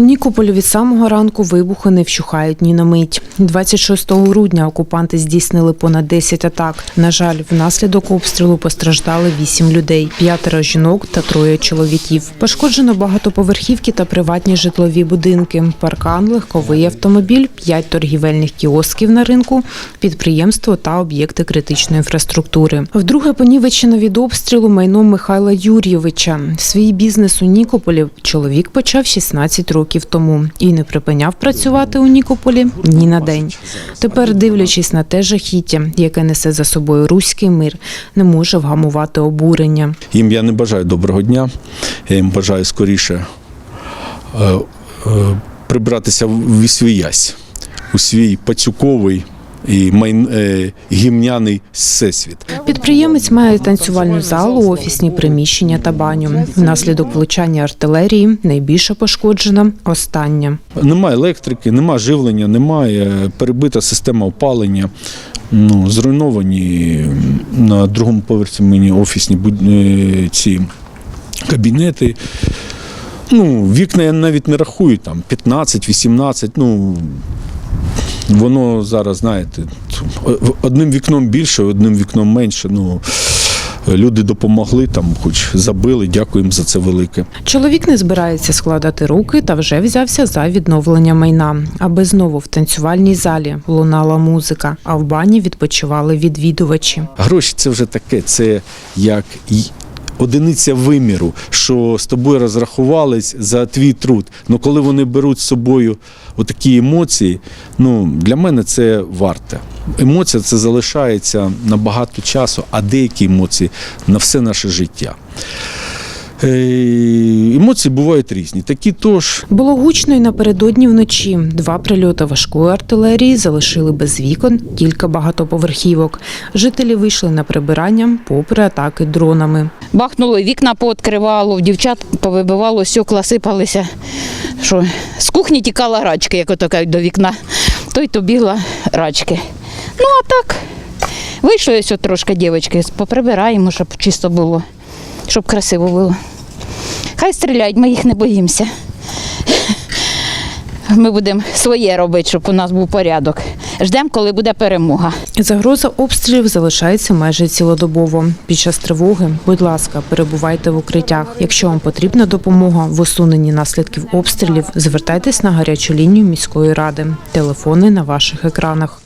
Нікополі від самого ранку вибухи не вщухають ні на мить. 26 грудня окупанти здійснили понад 10 атак. На жаль, внаслідок обстрілу постраждали 8 людей, п'ятеро жінок та троє чоловіків. Пошкоджено багатоповерхівки та приватні житлові будинки, паркан, легковий автомобіль, 5 торгівельних кіосків на ринку, підприємство та об'єкти критичної інфраструктури. Вдруге понівечено від обстрілу майно Михайла Юрійовича. Свій бізнес у Нікополі чоловік почав 16 років тому і не припиняв працювати у Нікополі ні на день. Тепер, дивлячись на те жахіття, яке несе за собою руський мир, не може вгамувати обурення. Їм я не бажаю доброго дня. Я їм бажаю скоріше е, е, прибратися в свій ясь, у свій пацюковий і майн, е, гімняний всесвіт. Підприємець має танцювальну залу, офісні приміщення та баню. Внаслідок влучання артилерії найбільше пошкоджена остання. Немає електрики, немає живлення, немає перебита система опалення. Ну, зруйновані на другому поверсі мені офісні е, ці кабінети. Ну, вікна я навіть не рахую, там 15-18, ну. Воно зараз, знаєте, одним вікном більше, одним вікном менше. Ну, люди допомогли, там, хоч забили, дякуємо за це велике. Чоловік не збирається складати руки та вже взявся за відновлення майна, аби знову в танцювальній залі лунала музика, а в бані відпочивали відвідувачі. Гроші це вже таке, це як одиниця виміру, що з тобою розрахувались за твій труд. Ну коли вони беруть з собою отакі емоції, ну для мене це варте. Емоція це залишається на багато часу, а деякі емоції на все наше життя. Е, Емоції бувають різні. Такі тож Було гучно й напередодні вночі. Два прильоти важкої артилерії залишили без вікон кілька багатоповерхівок. Жителі вийшли на прибирання попри атаки дронами. Бахнуло, вікна пооткривало, в дівчат повибивало, стекла сипалися. Що, з кухні тікала рачки, як ото кажуть, до вікна. То й то бігла рачки. Ну, а так, вийшло ось трошки дівчатки, поприбираємо, щоб чисто було, щоб красиво було. Хай стріляють, ми їх не боїмося. Ми будемо своє робити, щоб у нас був порядок. Ждемо, коли буде перемога. Загроза обстрілів залишається майже цілодобово. Під час тривоги, будь ласка, перебувайте в укриттях. Якщо вам потрібна допомога в усуненні наслідків обстрілів, звертайтесь на гарячу лінію міської ради. Телефони на ваших екранах.